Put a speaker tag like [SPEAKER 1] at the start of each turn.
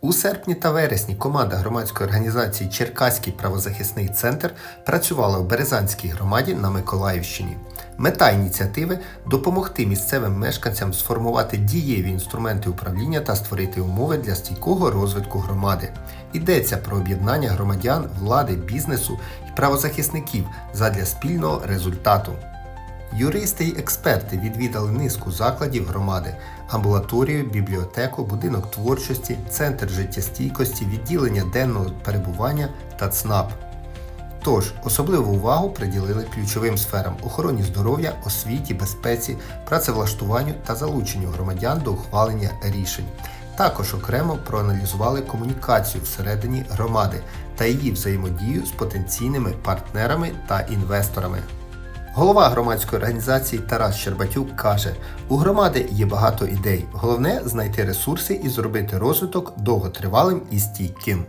[SPEAKER 1] У серпні та вересні команда громадської організації Черкаський правозахисний центр працювала в Березанській громаді на Миколаївщині. Мета ініціативи допомогти місцевим мешканцям сформувати дієві інструменти управління та створити умови для стійкого розвитку громади. Йдеться про об'єднання громадян, влади, бізнесу і правозахисників задля спільного результату. Юристи й експерти відвідали низку закладів громади, амбулаторію, бібліотеку, будинок творчості, центр життєстійкості, відділення денного перебування та ЦНАП. Тож особливу увагу приділили ключовим сферам охороні здоров'я, освіті, безпеці, працевлаштуванню та залученню громадян до ухвалення рішень. Також окремо проаналізували комунікацію всередині громади та її взаємодію з потенційними партнерами та інвесторами. Голова громадської організації Тарас Щербатюк каже: у громади є багато ідей. Головне знайти ресурси і зробити розвиток довготривалим і стійким.